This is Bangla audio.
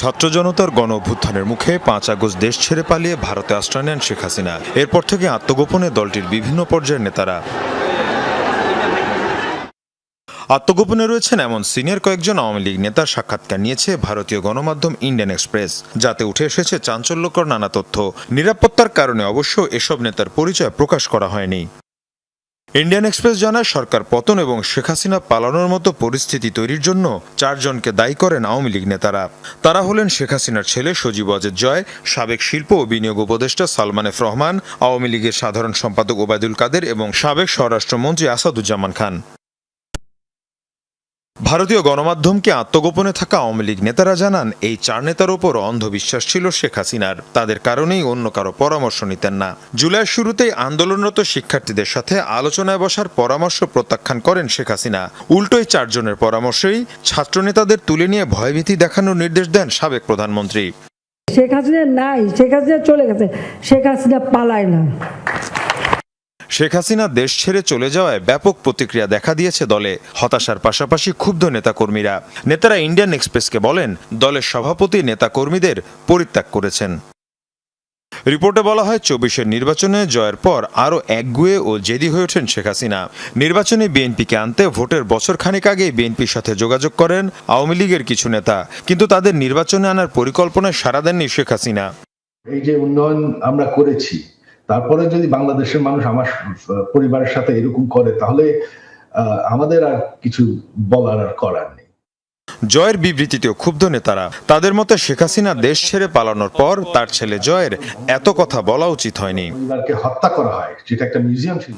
ছাত্র জনতার গণ অভ্যুত্থানের মুখে পাঁচ আগস্ট দেশ ছেড়ে পালিয়ে ভারতে আশ্রয় নেন শেখ হাসিনা। এরপর থেকে আত্মগোপনে দলটির বিভিন্ন পর্যায়ের নেতারা। আত্মগোপনে রয়েছেন এমন সিনিয়র কয়েকজন আওয়ামী লীগ নেতার সাক্ষাৎকার নিয়েছে ভারতীয় গণমাধ্যম ইন্ডিয়ান এক্সপ্রেস, যাতে উঠে এসেছে চাঞ্চল্যকর নানা তথ্য। নিরাপত্তার কারণে অবশ্য এসব নেতার পরিচয় প্রকাশ করা হয়নি। ইন্ডিয়ান এক্সপ্রেস জানায়, সরকার পতন এবং শেখ হাসিনা পালানোর মতো পরিস্থিতি তৈরির জন্য চারজনকে দায়ী করেন আওয়ামী লীগ নেতারা। তারা হলেন শেখ হাসিনার ছেলে সজীব অজের জয়, সাবেক শিল্প ও বিনিয়োগ উপদেষ্টা সালমান এফ রহমান, আওয়ামী লীগের সাধারণ সম্পাদক ওবায়দুল কাদের এবং সাবেক স্বরাষ্ট্রমন্ত্রী আসাদুজ্জামান খান। ভারতীয় গণমাধ্যমকে আত্মগোপনে থাকা আওয়ামী লীগ নেতারা জানান, এই চার নেতার ওপর অন্ধবিশ্বাস ছিল শেখ হাসিনার। তাদের কারণেই অন্য কারও পরামর্শ নিতেন না। জুলাইয়ের শুরুতেই আন্দোলনরত শিক্ষার্থীদের সাথে আলোচনায় বসার পরামর্শ প্রত্যাখ্যান করেন শেখ হাসিনা। উল্টোই চারজনের পরামর্শেই ছাত্রনেতাদের তুলে নিয়ে ভয়ভীতি দেখানোর নির্দেশ দেন সাবেক প্রধানমন্ত্রী। শেখ হাসিনা নাই, শেখ হাসিনা চলে গেছে, শেখ হাসিনা পালায় না। শেখ হাসিনা দেশ ছেড়ে চলে যাওয়ায় ব্যাপক প্রতিক্রিয়া দেখা দিয়েছে দলে। হতাশার পাশাপাশি ক্ষুব্ধ নেতাকর্মীরা। নেতারা ইন্ডিয়ান এক্সপ্রেসকে বলেন, দলের সভাপতি নেতাকর্মীদের পরিত্যাগ করেছেন। রিপোর্টে বলা হয়, চব্বিশের নির্বাচনে জয়ের পর আরও একগুয়ে ও জেদি হয়ে ওঠেন শেখ হাসিনা। নির্বাচনে বিএনপিকে আনতে ভোটের বছর খানেক আগেই বিএনপির সাথে যোগাযোগ করেন আওয়ামী লীগের কিছু নেতা। কিন্তু তাদের নির্বাচনে আনার পরিকল্পনায় সাড়া দেননি শেখ হাসিনা। এই যে উন্নয়ন আমরা করেছি তারপরে যদি বাংলাদেশের মানুষ আমার পরিবারের সাথে এরকম করে তাহলে আমাদের আর কিছু বলার আর করার নেই। জয়ের বিবৃতিতেও ক্ষুব্ধ নেতারা তাদের মতে শেখ হাসিনা দেশ ছেড়ে পালানোর পর তার ছেলে জয়ের এত কথা বলা উচিত হয়নি। হত্যা করা হয় যেটা একটা মিউজিয়াম ছিল।